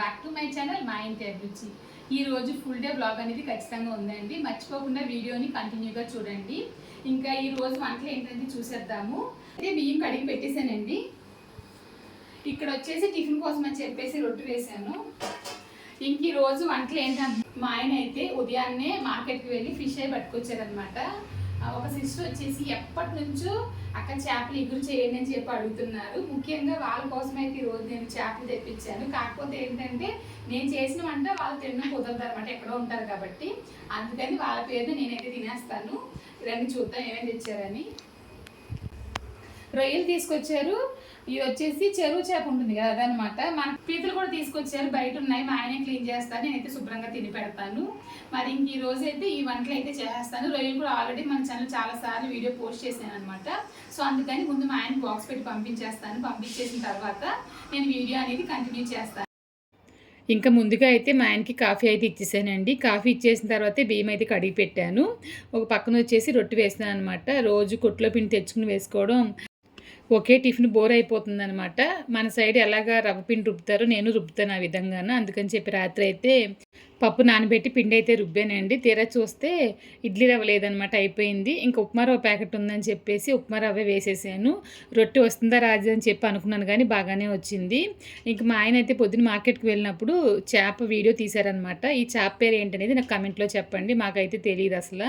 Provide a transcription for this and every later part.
Back to my channel మా ఇంటి అభిరుచి ఈ రోజు ఫుల్ డే బ్లాగ్ అనేది ఖచ్చితంగా ఉందండి. మర్చిపోకుండా వీడియోని కంటిన్యూగా చూడండి. ఇంకా ఈ రోజు వంటలు ఏంటంటే చూసేద్దాము. అయితే బియ్యం కడిగి పెట్టేశానండి. ఇక్కడ వచ్చేసి టిఫిన్ కోసం అని చెప్పేసి రొట్టె వేసాను ఇంక ఈ రోజు వంటలు ఏంటంటే మా ఆయన అయితే ఉదయాన్నే మార్కెట్కి వెళ్ళి ఫిష్ అయి పట్టుకొచ్చారనమాట ఒక సిస్టర్ వచ్చేసి ఎప్పటి నుంచో అక్కడ చేపలు ఎగురు చేయండి అని చెప్పి అడుగుతున్నారు. ముఖ్యంగా వాళ్ళ కోసమైతే ఈరోజు నేను చేపలు తెప్పించాను. కాకపోతే ఏంటంటే నేను చేసిన వంట వాళ్ళు తినడం కుదరదు అనమాట ఎక్కడో ఉంటారు కాబట్టి. అందుకని వాళ్ళ పేరుని నేనైతే తినేస్తాను. రండి చూద్దాం ఏమేమి తెచ్చారని. రొయ్యలు తీసుకొచ్చారు. ఇది వచ్చేసి చెరువు చేప ఉంటుంది కదా అదనమాట మన పీతలు కూడా తీసుకొచ్చారు బయట ఉన్నాయి మా ఆయన క్లీన్ చేస్తాను నేనైతే శుభ్రంగా తిని పెడతాను. మరి ఇంక ఈ రోజు అయితే ఈ వంటలు అయితే చేస్తాను. రొయ్యలు కూడా ఆల్రెడీ మన ఛానల్ చాలా సార్లు వీడియో పోస్ట్ చేశాను అనమాట సో అందుకని ముందు మా ఆయన బాక్స్ పెట్టి పంపించేస్తాను. పంపించేసిన తర్వాత నేను వీడియో అనేది కంటిన్యూ చేస్తాను. ఇంకా ముందుగా అయితే మా ఆయనకి కాఫీ అయితే ఇచ్చేసానండి. కాఫీ ఇచ్చేసిన తర్వాత బియ్యం అయితే కడిగి పెట్టాను. ఒక పక్కన వచ్చేసి రొట్టె వేసినాను అనమాట రోజు కొట్లో పిండి తెచ్చుకుని వేసుకోవడం ఒకే టిఫిన్ బోర్ అయిపోతుందనమాట మన సైడ్ ఎలాగా రవ్వ పిండి రుబ్బుతారో నేను రుబ్బుతాను ఆ విధంగాను. అందుకని చెప్పి రాత్రి అయితే పప్పు నానబెట్టి పిండి అయితే రుబ్బానండి. తీరా చూస్తే ఇడ్లీ రవ్వ లేదనమాట అయిపోయింది. ఇంకా ఉప్మా రవ్వ ప్యాకెట్ ఉందని చెప్పేసి ఉప్మా రవ్వ వేసేసాను. రొట్టె వస్తుందా రాజు అని చెప్పి అనుకున్నాను కానీ బాగానే వచ్చింది. ఇంక మా ఆయన అయితే పొద్దున్న మార్కెట్కి వెళ్ళినప్పుడు చేప వీడియో తీశారనమాట. ఈ చేప పేరు ఏంటనేది నాకు కమెంట్లో చెప్పండి మాకైతే తెలియదు అసలు.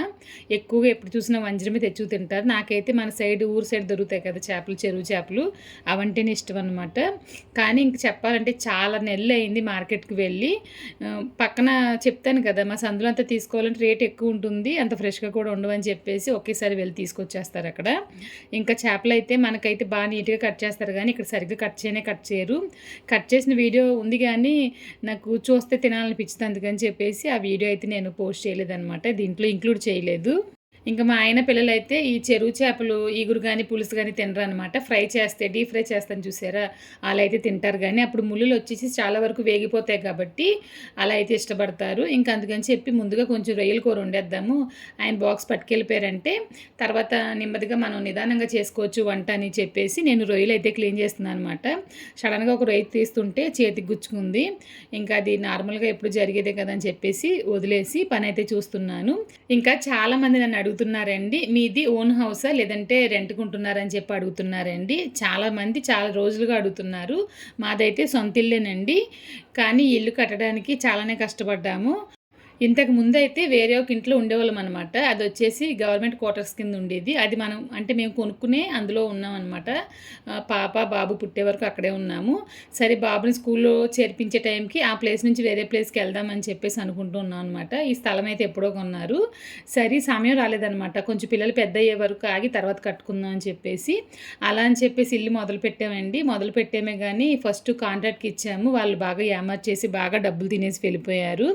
ఎక్కువగా ఎప్పుడు చూసినా వంజరమే తెచ్చు తింటారు. నాకైతే మన సైడ్ ఊరు సైడ్ దొరుకుతాయి కదా చేపలు చెరువు చేపలు. అవంటేనే ఇష్టం అనమాట. కానీ ఇంక చెప్పాలంటే చాలా నెలలు అయింది మార్కెట్కి వెళ్ళి. పక్కన చెప్తాను కదా మా సందులో అంతా తీసుకోవాలంటే రేట్ ఎక్కువ ఉంటుంది అంత ఫ్రెష్గా కూడా ఉండవని చెప్పేసి ఒకేసారి వెళ్ళి తీసుకొచ్చేస్తారు అక్కడ. ఇంకా చేపలు అయితే మనకైతే బాగా నీట్గా కట్ చేస్తారు కానీ ఇక్కడ సరిగ్గా కట్ చేయనే కట్ చేయరు. కట్ చేసిన వీడియో ఉంది కానీ నాకు చూస్తే తినాలనిపించింది అందుకని చెప్పేసి ఆ వీడియో అయితే నేను పోస్ట్ చేయలేదన్నమాట. దీంట్లో ఇంక్లూడ్ చేయలేదు. ఇంకా మా ఆయన పిల్లలైతే ఈ చెరువు చేపలు ఈగురు కానీ పులుసు కానీ తినరు అనమాట ఫ్రై చేస్తే డీప్ ఫ్రై చేస్తాను చూసారా? అలా అయితే తింటారు కానీ అప్పుడు ముళ్ళులు వచ్చేసి చాలా వరకు వేగిపోతాయి కాబట్టి అలా అయితే ఇష్టపడతారు. ఇంకా అందుకని చెప్పి ముందుగా కొంచెం రొయ్యల కూర వండేద్దాము. ఆయన బాక్స్ పట్టుకెళ్ళిపోయారంటే తర్వాత నెమ్మదిగా మనం నిదానంగా చేసుకోవచ్చు వంట అని చెప్పేసి నేను రొయ్యలు అయితే క్లీన్ చేస్తున్నాను అనమాట సడన్గా ఒక రొయ్య తీస్తుంటే చేతికి గుచ్చుకుంది. ఇంకా అది నార్మల్గా ఎప్పుడు జరిగేదే కదా అని చెప్పేసి వదిలేసి పని అయితే చూస్తున్నాను. ఇంకా చాలా మంది నన్ను అడుగుతున్నారండి. మీది ఓన్ హౌసా లేదంటే రెంట్కుంటున్నారని చెప్పి అడుగుతున్నారండి. చాలామంది చాలా రోజులుగా అడుగుతున్నారు. మాదైతే సొంత ఇల్లేనండి కానీ ఇల్లు కట్టడానికి చాలానే కష్టపడ్డాము. ఇంతకు ముందు అయితే వేరే ఒక ఇంట్లో ఉండేవాళ్ళం అనమాట అది వచ్చేసి గవర్నమెంట్ క్వార్టర్స్ కింద ఉండేది. అది మనం అంటే మేము కొనుక్కునే అందులో ఉన్నాం అనమాట పాప బాబు పుట్టే వరకు అక్కడే ఉన్నాము. సరే బాబుని స్కూల్లో చేర్పించే టైంకి ఆ ప్లేస్ నుంచి వేరే ప్లేస్కి వెళ్దామని చెప్పేసి అనుకుంటూ ఉన్నాం అనమాట ఈ స్థలం అయితే ఎప్పుడో కొన్నారు. సరే సమయం రాలేదనమాట కొంచెం పిల్లలు పెద్ద అయ్యే వరకు ఆగి తర్వాత కట్టుకుందాం అని చెప్పేసి. అలా అని చెప్పేసి ఇల్లు మొదలు పెట్టామండి మొదలు పెట్టేమే కానీ ఫస్ట్ కాంట్రాక్ట్కి ఇచ్చాము. వాళ్ళు బాగా చేసి బాగా డబ్బులు తినేసి వెళ్ళిపోయారు.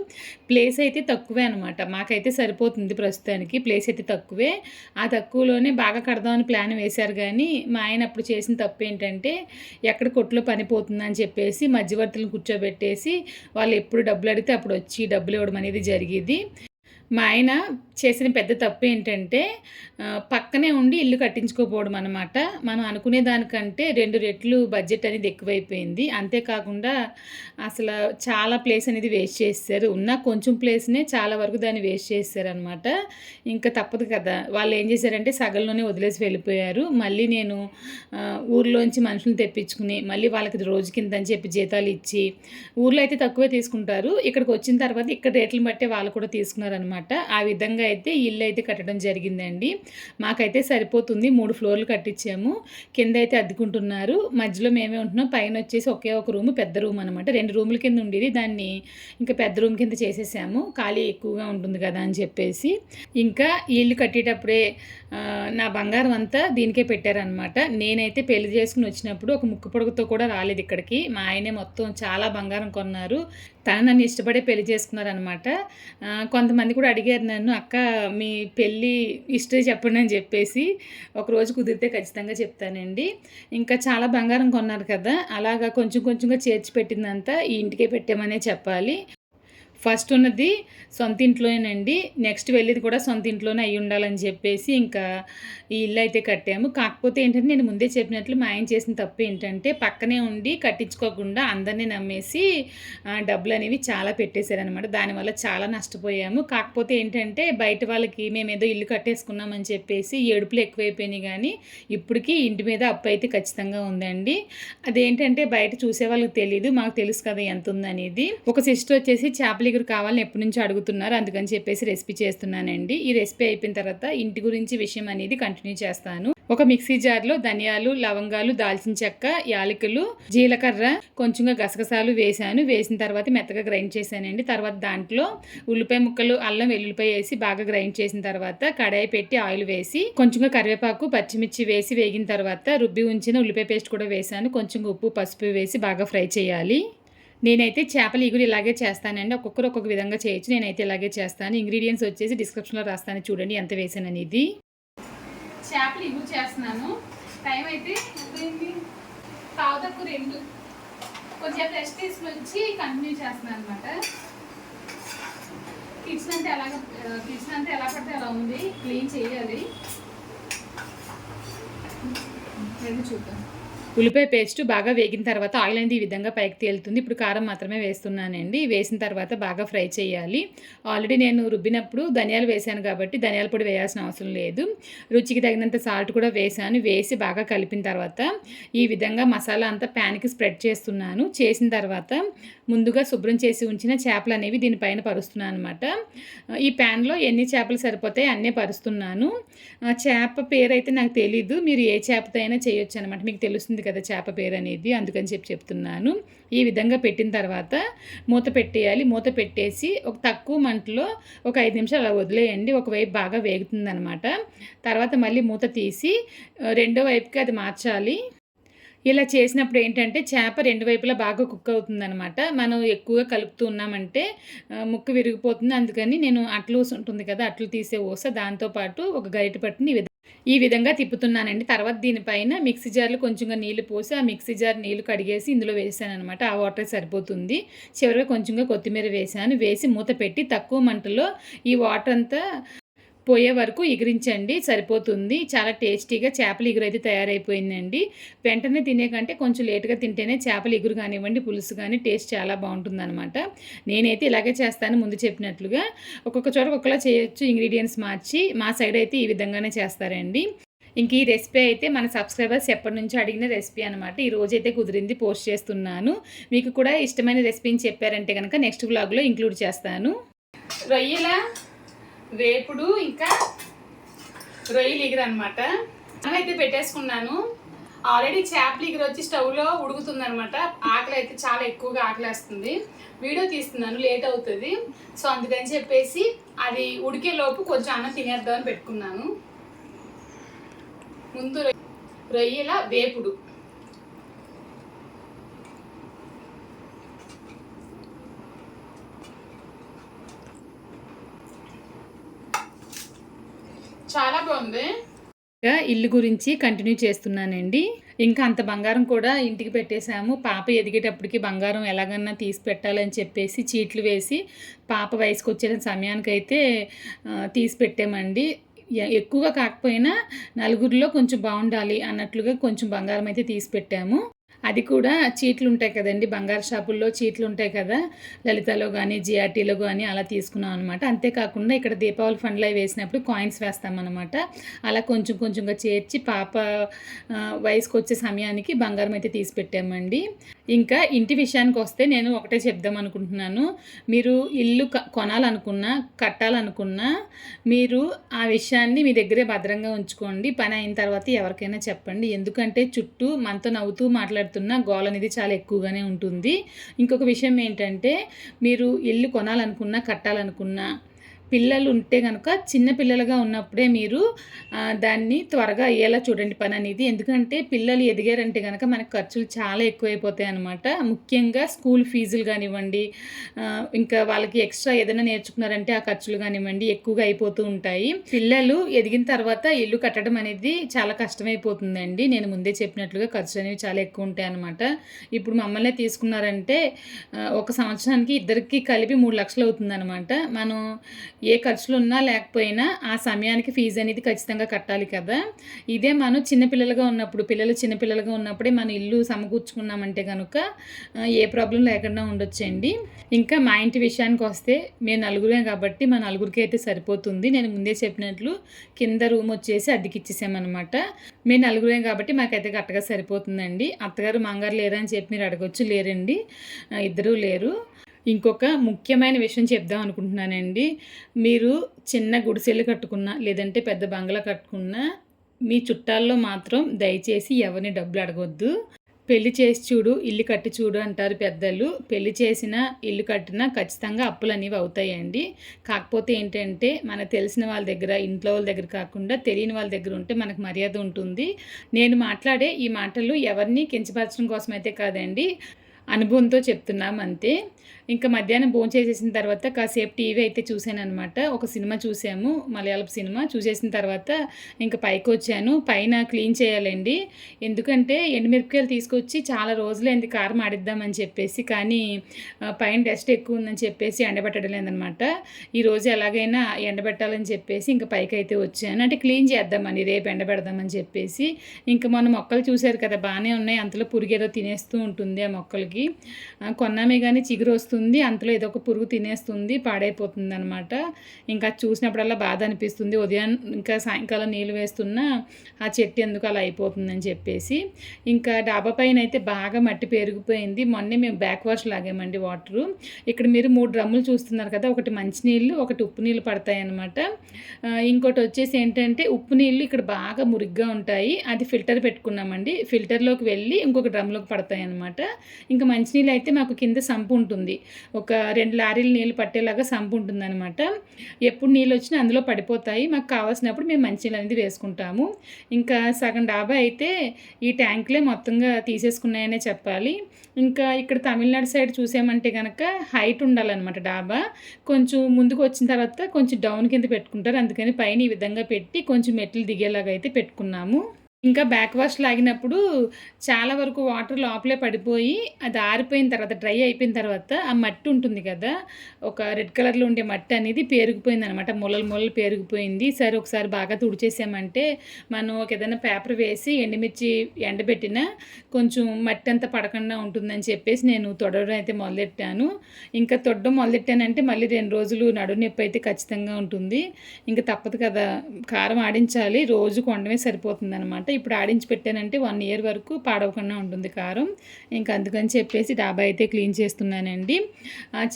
ప్లేస్ అయితే అయితే తక్కువే అనమాట మాకైతే సరిపోతుంది ప్రస్తుతానికి ప్లేస్ అయితే తక్కువే. ఆ తక్కువలోనే బాగా కడదామని ప్లాన్ వేశారు కానీ మా ఆయన అప్పుడు చేసిన తప్పు ఏంటంటే ఎక్కడ కొట్లో పనిపోతుందని చెప్పేసి మధ్యవర్తులను కూర్చోబెట్టేసి వాళ్ళు ఎప్పుడు డబ్బులు అడిగితే అప్పుడు వచ్చి డబ్బులు ఇవ్వడం అనేది జరిగేది. మా ఆయన చేసిన పెద్ద తప్పు ఏంటంటే పక్కనే ఉండి ఇల్లు కట్టించుకోపోవడం అనమాట మనం అనుకునే దానికంటే రెండు రెట్లు బడ్జెట్ అనేది ఎక్కువైపోయింది. అంతేకాకుండా అసలు చాలా ప్లేస్ అనేది వేస్ట్ చేస్తారు ఉన్న కొంచెం ప్లేస్నే చాలా వరకు దాన్ని వేస్ట్ చేస్తారనమాట ఇంకా తప్పదు కదా. వాళ్ళు ఏం చేశారంటే సగంలోనే వదిలేసి వెళ్ళిపోయారు. మళ్ళీ నేను ఊర్లోంచి మనుషులు తెప్పించుకుని మళ్ళీ వాళ్ళకి రోజు కింద అని చెప్పి జీతాలు ఇచ్చి ఊర్లో అయితే తక్కువే తీసుకుంటారు. ఇక్కడికి వచ్చిన తర్వాత ఇక్కడ రేట్లను బట్టే వాళ్ళు కూడా తీసుకున్నారు అనమాట ఆ విధంగా అయితే ఇల్లు అయితే కట్టడం జరిగిందండి. మాకైతే సరిపోతుంది. మూడు ఫ్లోర్లు కట్టించాము. కింద అయితే అద్దుకుంటున్నారు. మధ్యలో మేమే ఉంటున్నాం. పైన వచ్చేసి ఒకే ఒక రూమ్ పెద్ద రూమ్ అనమాట రెండు రూముల కింద ఉండేది. దాన్ని ఇంకా పెద్ద రూమ్ కింద చేసేసాము. ఖాళీ ఎక్కువగా ఉంటుంది కదా అని చెప్పేసి. ఇంకా ఇల్లు కట్టేటప్పుడే నా బంగారం అంతా దీనికే పెట్టారనమాట నేనైతే పెళ్ళి చేసుకుని వచ్చినప్పుడు ఒక ముక్కు పొడుగుతో కూడా రాలేదు ఇక్కడికి. మా ఆయనే మొత్తం చాలా బంగారం కొన్నారు. తను నన్ను ఇష్టపడే పెళ్ళి చేసుకున్నారనమాట కొంతమంది కూడా అడిగారు నన్ను అక్క మీ పెళ్ళి హిస్టరీ చెప్పండి అని చెప్పేసి ఒక రోజు కుదిరితే ఖచ్చితంగా చెప్తానండి. ఇంకా చాలా బంగారం కొన్నారు కదా అలాగా కొంచెం కొంచెంగా చేర్చి పెట్టిందంతా ఈ ఇంటికే పెట్టామనే చెప్పాలి. ఫస్ట్ ఉన్నది సొంత ఇంట్లోనేనండి. నెక్స్ట్ వెళ్ళేది కూడా సొంత ఇంట్లోనే అయి ఉండాలని చెప్పేసి ఇంకా ఈ ఇల్లు అయితే కట్టాము. కాకపోతే ఏంటంటే నేను ముందే చెప్పినట్లు మా ఆయన చేసిన తప్పు ఏంటంటే పక్కనే ఉండి కట్టించుకోకుండా అందరినీ నమ్మేసి డబ్బులు అనేవి చాలా పెట్టేశారనమాట దానివల్ల చాలా నష్టపోయాము. కాకపోతే ఏంటంటే బయట వాళ్ళకి మేము ఏదో ఇల్లు కట్టేసుకున్నామని చెప్పేసి ఏడుపులు ఎక్కువైపోయినాయి కానీ ఇప్పటికీ ఇంటి మీద అప్పు అయితే ఖచ్చితంగా ఉందండి. అదేంటంటే బయట చూసే వాళ్ళకి తెలియదు మాకు తెలుసు కదా ఎంత ఉందనేది ఒక సిస్టర్ వచ్చేసి చేపల ఎగురు కావాలని ఎప్పటి నుంచో అడుగుతున్నారు. అందుకని చెప్పేసి రెసిపీ చేస్తున్నానండి. ఈ రెసిపీ అయిపోయిన తర్వాత ఇంటి గురించి విషయం అనేది కంటిన్యూ చేస్తాను. ఒక మిక్సీ జార్లో ధనియాలు లవంగాలు దాల్చిన చెక్క యాలకులు జీలకర్ర కొంచెంగా గసగసాలు వేసాను వేసిన తర్వాత మెత్తగా గ్రైండ్ చేశానండి. తర్వాత దాంట్లో ఉల్లిపాయ ముక్కలు అల్లం వెల్లుల్లిపాయ వేసి బాగా గ్రైండ్ చేసిన తర్వాత కడాయి పెట్టి ఆయిల్ వేసి కొంచెంగా కరివేపాకు పచ్చిమిర్చి వేసి వేగిన తర్వాత రుబ్బి ఉంచిన ఉల్లిపాయ పేస్ట్ కూడా వేసాను కొంచెం ఉప్పు పసుపు వేసి బాగా ఫ్రై చేయాలి. నేనైతే చేపల ఇగురు ఇలాగే చేస్తానండి. ఒక్కొక్కరు ఒక్కొక్క విధంగా చేయొచ్చు. నేనైతే ఇలాగే చేస్తాను. ఇంగ్రీడియంట్స్ వచ్చేసి డిస్క్రిప్షన్లో రాస్తాను. చూడండి ఎంత వేసాను ఇది చేపలు ఇగురు చేస్తున్నాను. టైం అయితే ఎంతైంది రెండు. కొంచెం రెస్ట్ తీసుకొచ్చి వచ్చి కంటిన్యూ చేస్తున్నాను అనమాట కిచెన్ అంటే ఎలాగ కిచెన్ అంటే ఎలా పడితే అలా ఉంది. క్లీన్ చేయాలి. రెండు చూద్దాం. ఉల్లిపాయ పేస్ట్ బాగా వేగిన తర్వాత ఆయిల్ అనేది ఈ విధంగా పైకి తేలుతుంది. ఇప్పుడు కారం మాత్రమే వేస్తున్నానండి. వేసిన తర్వాత బాగా ఫ్రై చేయాలి. ఆల్రెడీ నేను రుబ్బినప్పుడు ధనియాలు వేసాను కాబట్టి ధనియాల పొడి వేయాల్సిన అవసరం లేదు. రుచికి తగినంత సాల్ట్ కూడా వేసాను వేసి బాగా కలిపిన తర్వాత ఈ విధంగా మసాలా అంతా ప్యాన్కి స్ప్రెడ్ చేస్తున్నాను. చేసిన తర్వాత ముందుగా శుభ్రం చేసి ఉంచిన చేపలు అనేవి దీనిపైన పరుస్తున్నాను అనమాట ఈ ప్యాన్లో ఎన్ని చేపలు సరిపోతాయి అన్నీ పరుస్తున్నాను. చేప పేరు అయితే నాకు తెలీదు. మీరు ఏ చేపతో అయినా చేయొచ్చు అనమాట మీకు తెలుస్తుంది కదా చేప పేరు అనేది అందుకని చెప్పి చెప్తున్నాను. ఈ విధంగా పెట్టిన తర్వాత మూత పెట్టేయాలి. మూత పెట్టేసి ఒక తక్కువ మంటలో ఒక ఐదు నిమిషాలు అలా వదిలేయండి. ఒకవైపు బాగా వేగుతుందనమాట. తర్వాత మళ్ళీ మూత తీసి రెండో వైపుకి అది మార్చాలి. ఇలా చేసినప్పుడు ఏంటంటే చేప రెండు వైపులా బాగా కుక్ అవుతుందన్నమాట మనం ఎక్కువగా కలుపుతూ ఉన్నామంటే ముక్కు ముక్క విరిగిపోతుంది. అందుకని నేను అట్లు ఉంటుంది కదా అట్లు తీసే ఊస. దాంతోపాటు ఒక గరిటె పట్టుని ఈ విధంగా తిప్పుతున్నానండి. తర్వాత దీనిపైన మిక్సీ జార్లో కొంచెంగా నీళ్ళు పోసి ఆ మిక్సీ జార్ నీళ్ళు కడిగేసి ఇందులో వేసాను అనమాట ఆ వాటర్ సరిపోతుంది. చివరిగా కొంచెంగా కొత్తిమీర వేసాను. వేసి మూత పెట్టి తక్కువ మంటలో ఈ వాటర్ అంతా పోయే వరకు ఎగిరించండి సరిపోతుంది. చాలా టేస్టీగా చేపల ఎగురు అయితే తయారైపోయిందండి. వెంటనే తినే కంటే కొంచెం లేట్గా తింటేనే చేపల ఎగురు కానివ్వండి పులుసు కానీ టేస్ట్ చాలా బాగుంటుందన్నమాట. నేనైతే ఇలాగే చేస్తాను ముందు చెప్పినట్లుగా. ఒక్కొక్క చోట ఒక్కొక్కలా చేయొచ్చు ఇంగ్రీడియంట్స్ మార్చి మా సైడ్ అయితే ఈ విధంగానే చేస్తారండి. ఇంక ఈ రెసిపీ అయితే మన సబ్స్క్రైబర్స్ ఎప్పటి నుంచో అడిగిన రెసిపీ అనమాట ఈ రోజు అయితే కుదిరింది పోస్ట్ చేస్తున్నాను. మీకు కూడా ఇష్టమైన రెసిపీని చెప్పారంటే కనుక నెక్స్ట్ వ్లాగ్లో ఇంక్లూడ్ చేస్తాను. రొయ్యలా? వేపుడు ఇంకా రొయ్యలు ఎగిరనమాట అయితే పెట్టేసుకున్నాను. ఆల్రెడీ చేపలు ఎగిరి వచ్చి స్టవ్లో ఉడుకుతుందనమాట ఆకలి అయితే చాలా ఎక్కువగా ఆకలేస్తుంది. వీడియో తీస్తున్నాను లేట్ అవుతుంది. సో అందుకని చెప్పేసి అది ఉడికే లోపు కొంచెం అన్నం తినేద్దామని పెట్టుకున్నాను. ముందు రొయ్య- రొయ్యల వేపుడు. చాలా బాగుంది. ఇల్లు గురించి కంటిన్యూ చేస్తున్నానండి. ఇంకా అంత బంగారం కూడా ఇంటికి పెట్టేశాము. పాప ఎదిగేటప్పటికి బంగారం ఎలాగన్నా తీసి పెట్టాలని చెప్పేసి చీట్లు వేసి పాప వయసుకు వచ్చే సమయానికైతే తీసి పెట్టామండి. ఎక్కువగా కాకపోయినా నలుగురిలో కొంచెం బాగుండాలి అన్నట్లుగా కొంచెం బంగారం అయితే తీసి పెట్టాము. అది కూడా చీట్లు ఉంటాయి కదండి. బంగారు షాపుల్లో చీట్లు ఉంటాయి కదా. లలితలో కానీ జిఆర్టీలో కానీ అలా తీసుకున్నాం అనమాట అంతేకాకుండా ఇక్కడ దీపావళి ఫండ్లో వేసినప్పుడు కాయిన్స్ వేస్తామన్నమాట. అలా కొంచెం కొంచెంగా చేర్చి పాప వయసుకు వచ్చే సమయానికి బంగారం అయితే తీసి పెట్టామండి. ఇంకా ఇంటి విషయానికి వస్తే నేను ఒకటే చెప్దాం అనుకుంటున్నాను. మీరు ఇల్లు కొనాలనుకున్నా కట్టాలనుకున్నా మీరు ఆ విషయాన్ని మీ దగ్గరే భద్రంగా ఉంచుకోండి. పని అయిన తర్వాత ఎవరికైనా చెప్పండి. ఎందుకంటే చుట్టూ మనతో నవ్వుతూ మాట్లాడుతున్న గోల్ అనేది చాలా ఎక్కువగానే ఉంటుంది. ఇంకొక విషయం ఏంటంటే మీరు ఇల్లు కొనాలనుకున్నా కట్టాలనుకున్నా పిల్లలు ఉంటే కనుక చిన్న పిల్లలుగా ఉన్నప్పుడే మీరు దాన్ని త్వరగా అయ్యేలా చూడండి పని అనేది. ఎందుకంటే పిల్లలు ఎదిగారంటే కనుక మనకు ఖర్చులు చాలా ఎక్కువైపోతాయి అనమాట ముఖ్యంగా స్కూల్ ఫీజులు కానివ్వండి ఇంకా వాళ్ళకి ఎక్స్ట్రా ఏదైనా నేర్చుకున్నారంటే ఆ ఖర్చులు కానివ్వండి ఎక్కువగా అయిపోతూ ఉంటాయి. పిల్లలు ఎదిగిన తర్వాత ఇల్లు కట్టడం అనేది చాలా కష్టమైపోతుందండి. నేను ముందే చెప్పినట్లుగా ఖర్చులు అనేవి చాలా ఎక్కువ ఉంటాయి అనమాట ఇప్పుడు మమ్మల్ని తీసుకున్నారంటే ఒక సంవత్సరానికి ఇద్దరికి కలిపి మూడు లక్షలు అవుతుందన్నమాట. మనం ఏ ఖర్చులు ఉన్నా లేకపోయినా ఆ సమయానికి ఫీజు అనేది ఖచ్చితంగా కట్టాలి కదా. ఇదే మనం చిన్నపిల్లలుగా ఉన్నప్పుడు పిల్లలు చిన్నపిల్లలుగా ఉన్నప్పుడే మనం ఇల్లు సమకూర్చుకున్నామంటే కనుక ఏ ప్రాబ్లం లేకుండా ఉండొచ్చండి. ఇంకా మా ఇంటి విషయానికి వస్తే మేము నలుగురే కాబట్టి మా నలుగురికి అయితే సరిపోతుంది. నేను ముందే చెప్పినట్లు కింద రూమ్ వచ్చేసి అద్దెకిచ్చేసామన్నమాట. మేము నలుగురే కాబట్టి మాకైతే కరెక్ట్గా సరిపోతుందండి. అత్తగారు మంగారు లేరని అని చెప్పి మీరు అడగొచ్చు లేరండి. ఇద్దరూ లేరు. ఇంకొక ముఖ్యమైన విషయం చెప్దాం అనుకుంటున్నానండి. మీరు చిన్న గుడిసెలు కట్టుకున్నా లేదంటే పెద్ద బంగ్లా కట్టుకున్నా మీ చుట్టాల్లో మాత్రం దయచేసి ఎవరిని డబ్బులు అడగొద్దు. పెళ్ళి చేసి చూడు ఇల్లు కట్టి చూడు అంటారు పెద్దలు. పెళ్ళి చేసిన ఇల్లు కట్టినా ఖచ్చితంగా అప్పులు అనేవి అవుతాయండి. కాకపోతే ఏంటంటే మనకు తెలిసిన వాళ్ళ దగ్గర ఇంట్లో వాళ్ళ దగ్గర కాకుండా తెలియని వాళ్ళ దగ్గర ఉంటే మనకు మర్యాద ఉంటుంది. నేను మాట్లాడే ఈ మాటలు ఎవరిని కించపరచడం కోసం అయితే కాదండి. అనుభవంతో చెప్తున్నాం అంతే. ఇంకా మధ్యాహ్నం భోజనం చేసేసిన తర్వాత కాసేపు టీవీ అయితే చూశాను అనమాట ఒక సినిమా చూసాము మలయాళం సినిమా. చూసేసిన తర్వాత ఇంకా పైకి వచ్చాను. పైన క్లీన్ చేయాలండి. ఎందుకంటే ఎండుమిరపకాయలు తీసుకొచ్చి చాలా రోజులైంది కారం ఆడిద్దామని చెప్పేసి కానీ పైన డస్ట్ ఎక్కువ ఉందని చెప్పేసి ఎండబెట్టడం లేదనమాట ఈరోజు ఎలాగైనా ఎండబెట్టాలని చెప్పేసి ఇంకా పైకి అయితే వచ్చాను. అంటే క్లీన్ చేద్దామని రేపు ఎండబెడదామని చెప్పేసి. ఇంకా మన మొక్కలు చూశారు కదా బాగానే ఉన్నాయి. అంతలో పురుగేదో తినేస్తూ ఉంటుంది ఆ మొక్కలకి. కొన్నామే కానీ చిగురు వస్తుంది అంతలో ఏదో ఒక పురుగు తినేస్తుంది పాడైపోతుంది అనమాట ఇంకా చూసినప్పుడల్లా బాధ అనిపిస్తుంది. ఉదయం ఇంకా సాయంకాలం నీళ్ళు వేస్తున్నా ఆ చెట్టు ఎందుకు అలా అయిపోతుందని చెప్పేసి. ఇంకా డాబా పైన అయితే బాగా మట్టి పెరిగిపోయింది. మొన్నే మేము బ్యాక్ వాష్ లాగామండి వాటరు. ఇక్కడ మీరు మూడు డ్రమ్ములు చూస్తున్నారు కదా ఒకటి మంచినీళ్ళు ఒకటి ఉప్పు నీళ్ళు పడతాయి అనమాట ఇంకోటి వచ్చేసి ఏంటంటే ఉప్పు నీళ్ళు ఇక్కడ బాగా మురిగ్గా ఉంటాయి. అది ఫిల్టర్ పెట్టుకున్నామండి. ఫిల్టర్లోకి వెళ్ళి ఇంకొక డ్రమ్లోకి పడతాయి అనమాట ఇంకా మంచినీళ్ళు అయితే మాకు కింద సంపు ఉంటుంది. ఒక రెండు లారీలు నీళ్ళు పట్టేలాగా సంపు ఉంటుందన్నమాట. ఎప్పుడు నీళ్ళు వచ్చినా అందులో పడిపోతాయి. మాకు కావాల్సినప్పుడు మేము మంచినీళ్ళు అనేది వేసుకుంటాము. ఇంకా సగం డాబా అయితే ఈ ట్యాంకులే మొత్తంగా తీసేసుకున్నాయనే చెప్పాలి. ఇంకా ఇక్కడ తమిళనాడు సైడ్ చూసామంటే కనుక హైట్ ఉండాలన్నమాట డాబా. కొంచెం ముందుకు వచ్చిన తర్వాత కొంచెం డౌన్ కింద పెట్టుకుంటారు. అందుకని పైన ఈ విధంగా పెట్టి కొంచెం మెట్లు దిగేలాగా అయితే పెట్టుకున్నాము. ఇంకా బ్యాక్ వాష్ లాగినప్పుడు చాలా వరకు వాటర్ లోపలే పడిపోయి అది ఆరిపోయిన తర్వాత డ్రై అయిపోయిన తర్వాత ఆ మట్టి ఉంటుంది కదా ఒక రెడ్ కలర్లో ఉండే మట్టి అనేది పేరుకుపోయింది అనమాట మొలలు మొలలు పేరుకుపోయింది. సరే ఒకసారి బాగా తుడిచేసామంటే మనం ఒక ఏదైనా పేపర్ వేసి ఎండుమిర్చి ఎండబెట్టిన కొంచెం మట్టి అంతా పడకుండా ఉంటుందని చెప్పేసి నేను తొడవడం అయితే మొదలెట్టాను. ఇంకా తొడడం మొదలెట్టానంటే మళ్ళీ రెండు రోజులు నడుము నొప్పి అయితే ఖచ్చితంగా ఉంటుంది. ఇంకా తప్పదు కదా కారం ఆడించాలి రోజు కొండమే సరిపోతుంది అనమాట ఇప్పుడు ఆడించి పెట్టానంటే వన్ ఇయర్ వరకు పాడవకుండా ఉంటుంది కారం. ఇంకా అందుకని చెప్పేసి డాబా అయితే క్లీన్ చేస్తున్నానండి.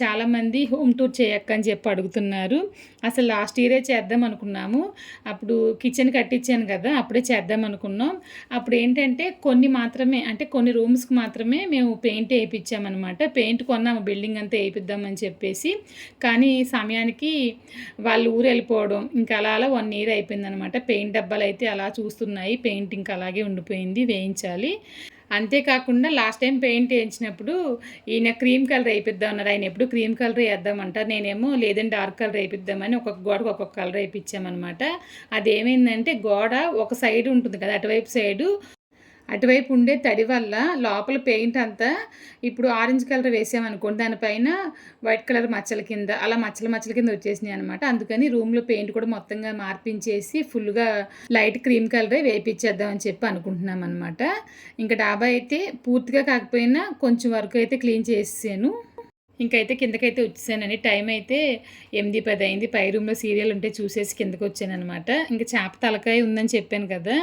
చాలామంది హోమ్ టూర్ చేయక్కని చెప్పి అడుగుతున్నారు. అసలు లాస్ట్ ఇయరే చేద్దాం అనుకున్నాము. అప్పుడు కిచెన్ కట్టించాను కదా అప్పుడే చేద్దాం అనుకున్నాం. అప్పుడు ఏంటంటే కొన్ని మాత్రమే అంటే కొన్ని రూమ్స్కి మాత్రమే మేము పెయింట్ వేయించామన్నమాట పెయింట్ కొన్నాము బిల్డింగ్ అంతా వేయిద్దామని చెప్పేసి. కానీ సమయానికి వాళ్ళు ఊరు వెళ్ళిపోవడం ఇంకా అలా అలా వన్ ఇయర్ అయిపోయిందనమాట పెయింట్ డబ్బాలు అయితే అలా చూస్తున్నాయి పెయింట్ ఇంకా అలాగే ఉండిపోయింది వేయించాలి. అంతేకాకుండా లాస్ట్ టైం పెయింట్ వేయించినప్పుడు ఈయన క్రీమ్ కలర్ వేయిద్దాం అన్నారు. ఆయన ఎప్పుడు క్రీమ్ కలర్ వేద్దామంటారు నేనేమో లేదంటే డార్క్ కలర్ వేయిద్దామని ఒక్కొక్క గోడకు ఒక్కొక్క కలర్ వేయించామన్నమాట అదేమైందంటే గోడ ఒక సైడ్ ఉంటుంది కదా అటువైపు సైడు అటువైపు ఉండే తడి వల్ల లోపల పెయింట్ అంతా ఇప్పుడు ఆరెంజ్ కలర్ వేసామనుకోండి దానిపైన వైట్ కలర్ మచ్చల కింద అలా మచ్చల మచ్చల కింద వచ్చేసినాయి అనమాట అందుకని రూమ్లో పెయింట్ కూడా మొత్తంగా మార్పించేసి ఫుల్గా లైట్ క్రీమ్ కలరే వేయించేద్దామని చెప్పి అనుకుంటున్నాం అనమాట ఇంకా డాబా అయితే పూర్తిగా కాకపోయినా కొంచెం వరకు అయితే క్లీన్ చేసాను ఇంకైతే కిందకైతే వచ్చేసానండి. టైం అయితే ఎనిమిది పది అయింది. పై రూమ్లో సీరియల్ ఉంటే చూసేసి కిందకి వచ్చాను అనమాట ఇంకా చేప తలకాయ ఉందని చెప్పాను కదా.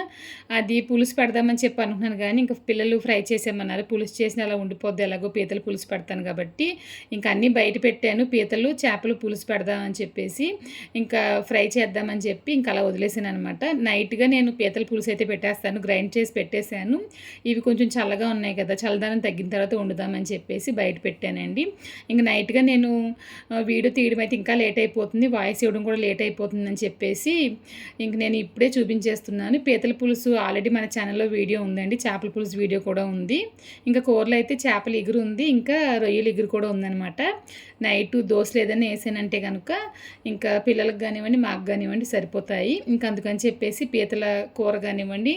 అది పులుసు పెడదామని చెప్పి అనుకున్నాను కానీ ఇంకా పిల్లలు ఫ్రై చేసామన్నారు పులుసు చేసిన అలా ఉండిపోద్ది. ఎలాగో పీతలు పులుసు పెడతాను కాబట్టి. ఇంకా అన్నీ బయట పెట్టాను. పీతలు చేపలు పులుసు పెడదామని చెప్పేసి ఇంకా ఫ్రై చేద్దామని చెప్పి ఇంకా అలా వదిలేసాను అనమాట నైట్గా నేను పీతల పులుసు అయితే పెట్టేస్తాను. గ్రైండ్ చేసి పెట్టేశాను. ఇవి కొంచెం చల్లగా ఉన్నాయి కదా. చల్లదనం తగ్గిన తర్వాత వండుదామని చెప్పేసి బయట పెట్టానండి. ఇంక నైట్గా నేను వీడియో తీయడం అయితే ఇంకా లేట్ అయిపోతుంది వాయిస్ ఇవ్వడం కూడా లేట్ అయిపోతుంది అని చెప్పేసి ఇంక నేను ఇప్పుడే చూపించేస్తున్నాను. పీతల పులుసు ఆల్రెడీ మన ఛానల్లో వీడియో ఉందండి. చేపల పులుసు వీడియో కూడా ఉంది. ఇంకా కూరలో అయితే చేపల ఎగురు ఉంది. ఇంకా రొయ్యలు ఎగురు కూడా ఉందన్నమాట. నైట్ దోశలు ఏదైనా వేసానంటే కనుక ఇంకా పిల్లలకు కానివ్వండి మాకు కానివ్వండి సరిపోతాయి. ఇంకా అందుకని చెప్పేసి పీతల కూర కానివ్వండి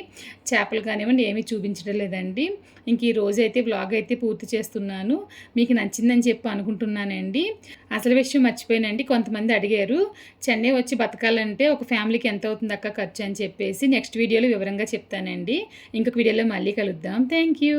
చేపలు కానివ్వండి ఏమీ చూపించడం లేదండి. ఇంక ఈ రోజు అయితే బ్లాగ్ అయితే పూర్తి చేస్తున్నాను. మీకు నచ్చిందని చెప్పి అనుకుంటున్నానండి. అసలు విషయం మర్చిపోయానండి. కొంతమంది అడిగారు చెన్నై వచ్చి బతకాలంటే ఒక ఫ్యామిలీకి ఎంత అవుతుంది అక్క ఖర్చు? అని చెప్పేసి నెక్స్ట్ వీడియోలో వివరంగా చెప్తానండి. ఇంకొక వీడియోలో మళ్ళీ కలుద్దాం. Thank you